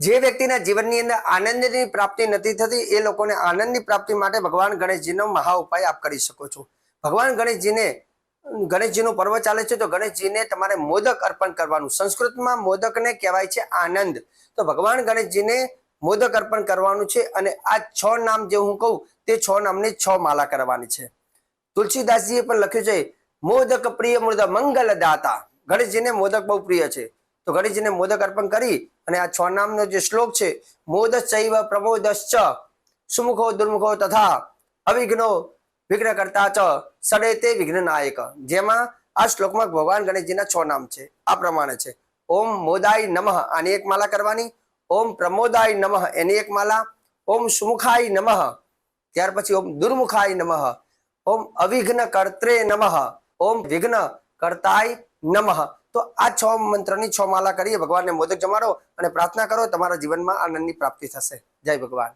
જે વ્યક્તિના જીવનની અંદર આનંદની પ્રાપ્તિ નથી થતી, એ લોકોને આનંદની પ્રાપ્તિ માટે ભગવાન ગણેશજીનો મહા ઉપાય આપ કરી શકો છો. ભગવાન ગણેશજીને, ગણેશજીનું પર્વ ચાલે છે તો ગણેશજીને તમારે મોદક અર્પણ કરવાનું. સંસ્કૃતમાં મોદકને કહેવાય છે આનંદ. તો ભગવાન ગણેશજીને મોદક અર્પણ કરવાનું છે અને આ છ નામ જે હું કહું, તે છ નામની છ માલા કરવાની છે. તુલસીદાસજીએ પણ લખ્યું છે, મોદક પ્રિય મૃદ મંગલ દાતા. ગણેશજીને મોદક બહુ પ્રિય છે. તો ગણેશજીને મોદક અર્પણ કરી અને આ છ નામનો જે શ્લોક છે મોદ ચૈવ પ્રમોદશ્ચ, સુમુખો દુર્મુખો તથા અવિઘ્નો વિઘ્ન કરતા ચ સડે તે વિઘ્ન નાયક જેમાં આ શ્લોકમાં ભગવાન ગણેશજીના છ નામ છે. આ પ્રમાણે છે. ઓમ મોદાય નમઃ, આની એક માલા કરવાની. ઓમ પ્રમોદાય નમઃ, એની એક માલા. ઓમ સુમુખાય નમઃ, ત્યાર પછી ઓમ દુર્મુખાય નમઃ. ઓમ અવિઘ્ન કર્ત્રે નમઃ. ઓમ વિઘ્ન કર્તાય નમઃ. તો આ છ મંત્રની છ માલા કરીએ. ભગવાનને મોદક જમાડો અને પ્રાર્થના કરો, તમારા જીવનમાં આનંદની પ્રાપ્તિ થશે. જય ભગવાન.